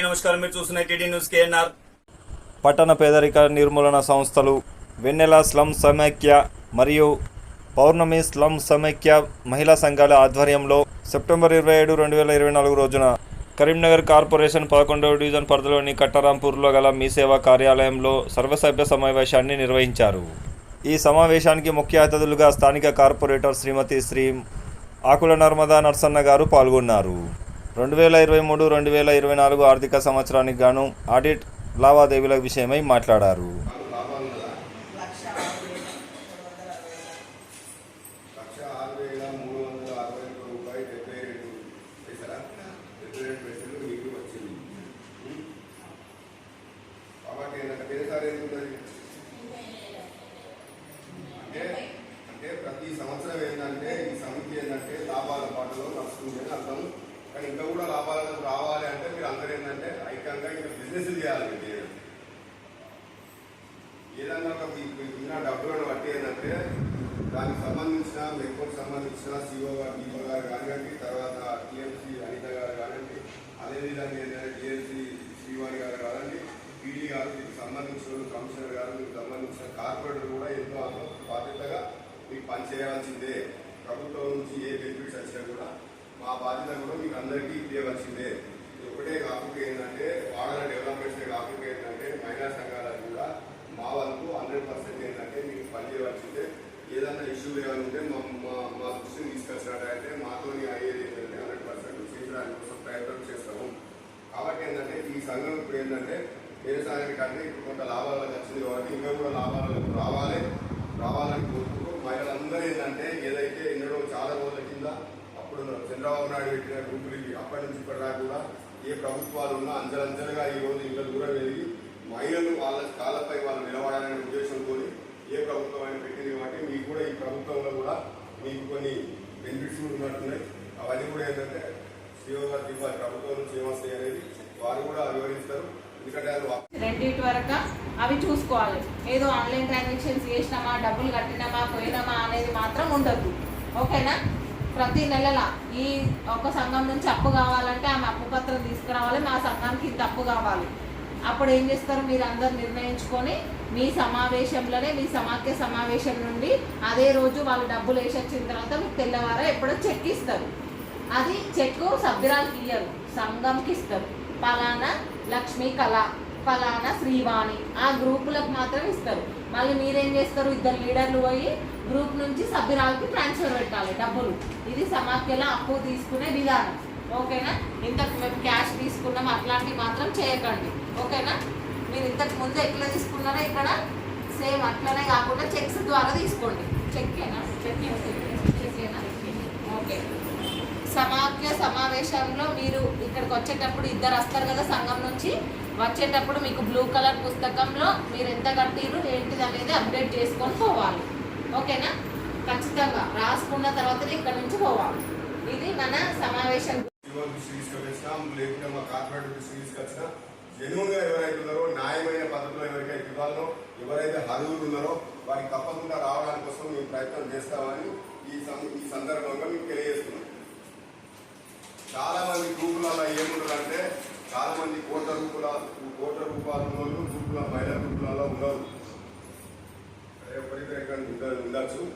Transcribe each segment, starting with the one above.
నమస్కారం. మీరు చూస్తున్న టీడీ న్యూస్ కేఎన్ఆర్. పట్టణ పేదరిక నిర్మూలన సంస్థలు వెన్నెల స్లమ్ సమైక్య మరియు పౌర్ణమి స్లమ్ సమైక్య మహిళా సంఘాల ఆధ్వర్యంలో సెప్టెంబర్ ఇరవై ఏడు రెండు వేల ఇరవై నాలుగు రోజున కరీంనగర్ కార్పొరేషన్ పదకొండవ డివిజన్ పరిధిలోని కట్టరాంపూర్లో గల మీ సేవా కార్యాలయంలో సర్వసభ్య సమావేశాన్ని నిర్వహించారు. ఈ సమావేశానికి ముఖ్య అతిథులుగా స్థానిక కార్పొరేటర్ శ్రీమతి శ్రీ ఆకుల నర్మదా నర్సన్న గారు పాల్గొన్నారు. రెండు వేల ఇరవై మూడు రెండు వేల ఇరవై నాలుగు ఆర్థిక సంవత్సరానికి గాను ఆడిట్ లావాదేవీల విషయమై మాట్లాడారు లక్ష ఆరు వేల మూడు వందల అరవై ఒక్క రూపాయి డెబ్బై రెండు పైసలా డెబ్బై రెండు పైసలు మీకు వచ్చింది ఉం? కాబట్టి ఏంటంటే వేరేసారి ఏం ఉన్నది అంటే అంటే ప్రతి సంవత్సరం ఏంటంటే ఈ సమితి ఏంటంటే లాభాల పాటలో నడుస్తుంది అని అర్థం కానీ ఇంకా కూడా లాభాలకు రావాలి అంటే మీరు అందరూ ఏంటంటే ఐక్యంగా ఇంకా బిజినెస్ చేయాలి మీరు. ఏదన్నా ఒక ఉన్న డబ్బులను బట్టి ఏంటంటే దానికి సంబంధించిన మెక్కోకి సంబంధించిన సిఓ గారు డిఓ గారు కానివ్వండి తర్వాత టీఎంసీ అనిత గారు కానివ్వండి అదేవిధంగా ఏంటంటే టిఎంసీ శ్రీవాణి గారు కానివ్వండి పీడీ గారు మీకు సంబంధించిన కమిషనర్ గారు మీకు సంబంధించిన కార్పొరేటర్ కూడా ఎంతో బాధ్యతగా మీకు పనిచేయాల్సిందే ప్రభుత్వం నుంచి ఏ బెనిఫిట్స్ వచ్చినా కూడా మా బాధ్యత కూడా మీకు అందరికీ ఇవ్వవలసిందే ఇది ఒకటే కాకుండా ఏంటంటే వాడల డెవలప్మెంట్సే కాకుండా ఏంటంటే మహిళా సంఘాలకు కూడా మా వరకు హండ్రెడ్ పర్సెంట్ ఏంటంటే మీకు పనిచేయవలసిందే ఏదైనా ఇష్యూ చేయాలంటే మా మా మా దృష్టిని తీసుకొచ్చినట్టయితే మాతోని అయ్యేది ఏంటంటే హండ్రెడ్ పర్సెంట్ చేయడానికి కోసం ప్రయత్నం చేస్తాము. కాబట్టి ఏంటంటే ఈ సంఘం ఇప్పుడు ఏంటంటే వ్యవసాయానికి కంటే ఇప్పుడు కొంత లాభాలకు వచ్చింది కాబట్టి ఇంకా కూడా లాభాలకు రావాలి. రావాలని కోరుకుంటూ మహిళలందరూ ఏంటంటే ఏదైతే ఎన్నడో చాలా రోజుల కింద అప్పుడు చంద్రబాబు నాయుడు పెట్టిన గ్రూపులు అప్పటి నుంచి ఇప్పటిదాకా కూడా ఏ ప్రభుత్వాలు ఉన్నా అంచెలంచెలుగా ఈ రోజు ఇంత దూరం వెళ్ళి మహిళలు వాళ్ళ కాళ్ళపై వాళ్ళు నిలబడాలనే ఉద్దేశంతో ఏ ప్రభుత్వం అయినా పెట్టింది కాబట్టి మీకు కూడా ఈ ప్రభుత్వంలో కూడా మీకు కొన్ని బెనిఫిట్స్ కూడా ఉన్నట్టున్నాయి. అవన్నీ కూడా ఏంటంటే సీఓ గారు ప్రభుత్వం నుంచి ఏమొస్తాయి అనేది వారు కూడా వివరిస్తారు. ఎందుకంటే రెండింటి వరకు అవి చూసుకోవాలి. ఏదో ఆన్లైన్ ట్రాన్సాక్షన్స్ చేసినామా డబ్బులు కట్టినామా పోయినామా అనేది మాత్రం ఉండదు. ఓకేనా? ప్రతి నెలల ఈ ఒక సంఘం నుంచి అప్పు కావాలంటే ఆమె అప్పు పత్రం తీసుకురావాలి మా సంఘానికి ఇంత అప్పు కావాలి. అప్పుడు ఏం చేస్తారు? మీరు అందరు నిర్ణయించుకొని మీ సమావేశంలోనే మీ సమాఖ్య సమావేశం నుండి అదే రోజు వాళ్ళు డబ్బులు వేసి వచ్చిన తర్వాత మీకు తెల్లవారు ఎప్పుడో చెక్ ఇస్తారు. అది చెక్ సభ్యురాలకి ఇయ్యరు సంఘంకి ఇస్తారు. పలానా లక్ష్మీ కళ ఫలానా శ్రీవాణి ఆ గ్రూపులకు మాత్రం ఇస్తారు. మళ్ళీ మీరేం చేస్తారు? ఇద్దరు లీడర్లు పోయి గ్రూప్ నుంచి సభ్యురాలకి ట్రాన్స్ఫర్ పెట్టాలి డబ్బులు. ఇది సమాఖ్యలో అప్పు తీసుకునే విధానం. ఓకేనా? ఇంతకు మేము క్యాష్ తీసుకున్నాం అట్లాంటివి మాత్రం చేయకండి. ఓకేనా? మీరు ఇంతకు ముందు ఎట్లా తీసుకున్నారో ఇక్కడ సేమ్ అట్లనే కాకుండా చెక్స్ ద్వారా తీసుకోండి. చెక్కేనా? చెక్ చెక్కేనా? ఓకే. సమాఖ్య సమావేశంలో మీరు ఇక్కడికి వచ్చేటప్పుడు ఇద్దరు వస్తారు కదా సంఘం నుంచి. వచ్చేటప్పుడు మీకు బ్లూ కలర్ పుస్తకంలో మీరు ఎంత కట్టిరు ఏంటిది అనేది అప్డేట్ చేసుకొని పోవాలి. ఓకేనా? ఖచ్చితంగా. రాసుకున్న తర్వాతనే ఇక్కడ నుంచి పోవాలి. ఇది మన సమావేశం. సీఓ దృష్టి తీసుకొచ్చినా లేకుంటే మా కార్పొరేట్ దృష్టి తీసుకొచ్చినా జెన్యున్గా ఎవరైతే ఉన్నారో న్యాయమైన పద్ధతిలో ఎవరికైతే ఇవ్వాలనో ఎవరైతే అర్హులు ఉన్నారో వారికి తప్పకుండా రావడానికి కోసం మేము ప్రయత్నం చేస్తామని ఈ సం- ఈ సందర్భంగా మీకు తెలియజేస్తున్నాం. చాలా మంది గ్రూపులలో ఏముంటారంటే చాలా మంది కోట్ల రూపాయల కోట్ల రూపాయల వాళ్ళు గ్రూపుల మహిళా గ్రూపులలో ఉండరు. ఎక్కడ ఉండొచ్చు.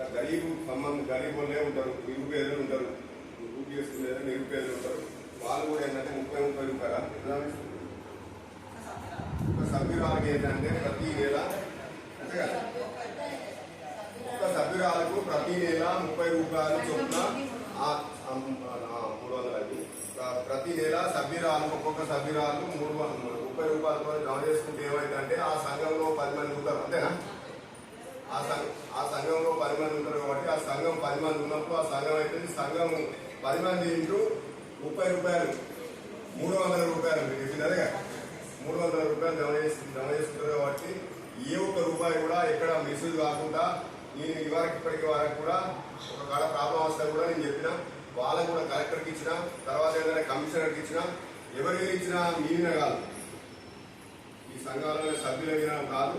గరీబు సంబంధం గరీబులే ఉంటారు నిరుపేదలు ఉంటారు. గ్రూప్ చేసుకునే నిరుపేదలు ఉంటారు. వాళ్ళు కూడా ఏంటంటే ముప్పై ముప్పై రూపాయల సభ్యురాలకి ఏంటంటే ప్రతి నెల అంతే కదా ఒక సభ్యురాలకు ప్రతి నెల ముప్పై రూపాయలు చొప్పున మూడు వందల ఐదు ప్రతి నెల సభ్యురాలు ఒక్కొక్క సభ్యురాలు మూడు వందల ముప్పై రూపాయలు జమ చేసుకుంటే ఏమైందంటే ఆ సంఘంలో పది మంది ఉంటారు అంతేనా? ఆ సంఘం ఆ సంఘంలో పది మంది ఉంటారు కాబట్టి ఆ సంఘం పది మంది ఉన్నప్పుడు ఆ సంఘం అయితే సంఘం పది మంది ఇంటూ ముప్పై రూపాయలు మూడు వందల రూపాయలు మీరు చెప్పినారే కదా మూడు వందల రూపాయలు జమ చేసి జమ చేసుకుంటారు కాబట్టి ఏ ఒక్క రూపాయి కూడా ఎక్కడ మిస్యూజ్ కాకుండా నేను ఇవరకు ఇప్పటికి వరకు కూడా ఒక కాడ ప్రాబ్లం వస్తా కూడా నేను చెప్పిన వాళ్ళకు కూడా కలెక్టర్కి ఇచ్చిన తర్వాత ఏదైనా కమిషనర్కి ఇచ్చిన ఎవరికి ఇచ్చినా మీన కాదు. ఈ సంఘాలలో సభ్యుల కాదు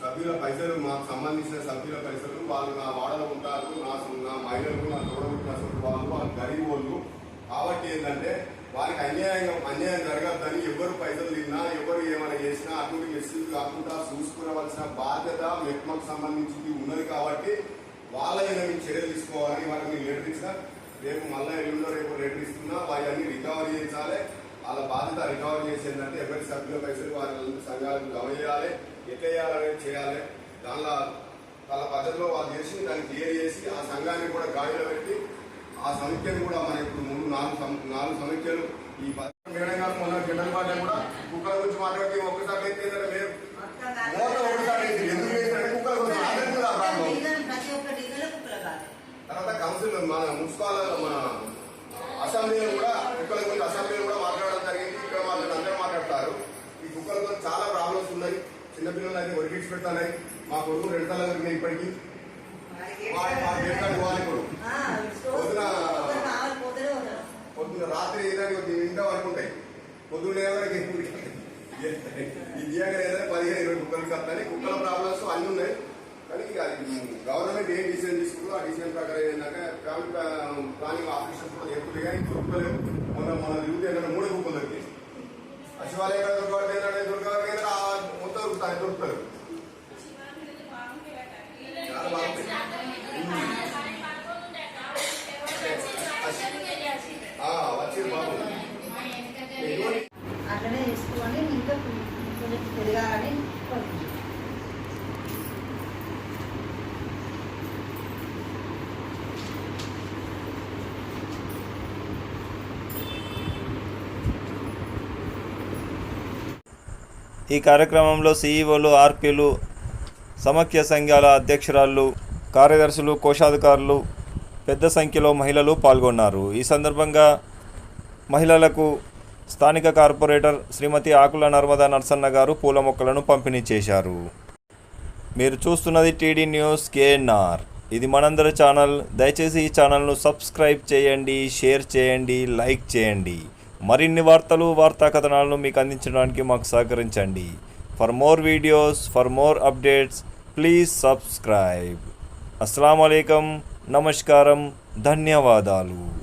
సభ్యుల పైసలు మాకు సంబంధించిన సభ్యుల పైసలు వాళ్ళు నా వాడలు ఉంటారు నా నా మహిళలు నా తోడబుట్టిన వాళ్ళు వాళ్ళు గరీబ్ వాళ్ళు కాబట్టి ఏంటంటే వారికి అన్యాయం అన్యాయం జరగద్దని ఎవరు పైసలు తిన్నా ఎవరు ఏమైనా చేసినా అటువంటి మెసేజ్ కాకుండా చూసుకునవలసిన బాధ్యత మెట్మకు సంబంధించి ఉన్నది కాబట్టి వాళ్ళ మీద మీరు చర్యలు తీసుకోవాలని వాళ్ళకి మేము లెటర్ రేపు మళ్ళీ ఎల్లుండో రేపు లెటర్ ఇస్తున్నా వాళ్ళని రికవరీ చేయించాలి. వాళ్ళ బాధ్యత రికవరీ చేసేందంటే ఎవరి సభ్యుల పైసలు వాళ్ళ సంఘాలకు జమ చేయాలి ఎట్లా చేయాలనేది చేయాలి. దానిలో వాళ్ళ పద్ధతిలో వాళ్ళు చేసి దాన్ని క్లియర్ చేసి ఆ సంఘాన్ని కూడా గాడిలో పెట్టి ఆ సమీక్షను కూడా మన ఇప్పుడు మూడు నాలుగు నాలుగు సమీక్షలు ఈ పథకం మేడం గారు మొన్న జనరల్ పార్టీ కూడా కుక్కల గురించి మాట్లాడితే ఒక్కసారి అయితే ఒకసారి ఎందుకు వేసినట్టు కుక్కల గురించి తర్వాత కౌన్సిల్ మన మున్సిపల్ మన అసెంబ్లీలో కూడా కుక్కల గురించి అసెంబ్లీలో కూడా మాట్లాడడం జరిగింది. ఇక్కడ వాళ్ళు అందరూ మాట్లాడతారు. ఈ కుక్కలతో చాలా ప్రాబ్లమ్స్ ఉన్నాయి. చిన్నపిల్లలు అయితే ఒరికిడ్స్ పెడతాయి మా కొడుకు రెండు తల ఇప్పటికీ. మా మా గేట్ పోవాలి ఇప్పుడు పొద్దున కావాలి పోతేనే పోతారు పొద్దున్న రాత్రి ఏదైనా ఇంట్లో అనుకుంటాయి పొద్దున్న ఎవరికి ఈ దియంగా ఏదైనా పదిహేను ఇరవై కుక్కలకి వస్తాయి కుక్కల ప్రాబ్లమ్స్ అన్నీ ఉన్నాయి. కానీ ఇక గవర్నమెంట్ ఏం డిసిజన్ తీసుకుందో ఆ డిసిజన్ ప్రకారం ఏంటంటే ఫ్యామిలీ ప్లానింగ్ ఆఫీసర్స్ కూడా చెప్తుంది కానీ కుక్కలు మొన్న మన తిరుగుతే ఏంటంటే మూడు కుక్కలు దొరికాయి సచివాలయం ఎక్కడ దొరకబడితే ఏంటంటే దొరకబడితే ఏంటంటే ఆ మొత్తం దొరుకుతాయి దొరుకుతారు చాలా బాగుంది ఆ, వచ్చింది బాగుంది ఎటువంటి అట్లనే తీసుకొని ఇంకా కొంచెం పెరగాలని కోరుకుంటున్నాను ఈ కార్యక్రమంలో సీఈఓలు ఆర్పీలు సమాఖ్య సంఘాల అధ్యక్షురాళ్ళు కార్యదర్శులు కోశాధికారులు పెద్ద సంఖ్యలో మహిళలు పాల్గొన్నారు. ఈ సందర్భంగా మహిళలకు స్థానిక కార్పొరేటర్ శ్రీమతి ఆకుల నర్మదా నర్సన్న గారు పూల మొక్కలను పంపిణీ చేశారు. మీరు చూస్తున్నది టీడీ న్యూస్ కేఎన్ఆర్. ఇది మనందరి ఛానల్. దయచేసి ఈ ఛానల్ను సబ్స్క్రైబ్ చేయండి షేర్ చేయండి లైక్ చేయండి. మరిన్ని వార్తలు వార్తా కథనాలను మీకు అందించడానికి మాకు సహకరించండి. For more videos for more updates please subscribe అస్సలం నమస్కారం. ధన్యవాదాలు.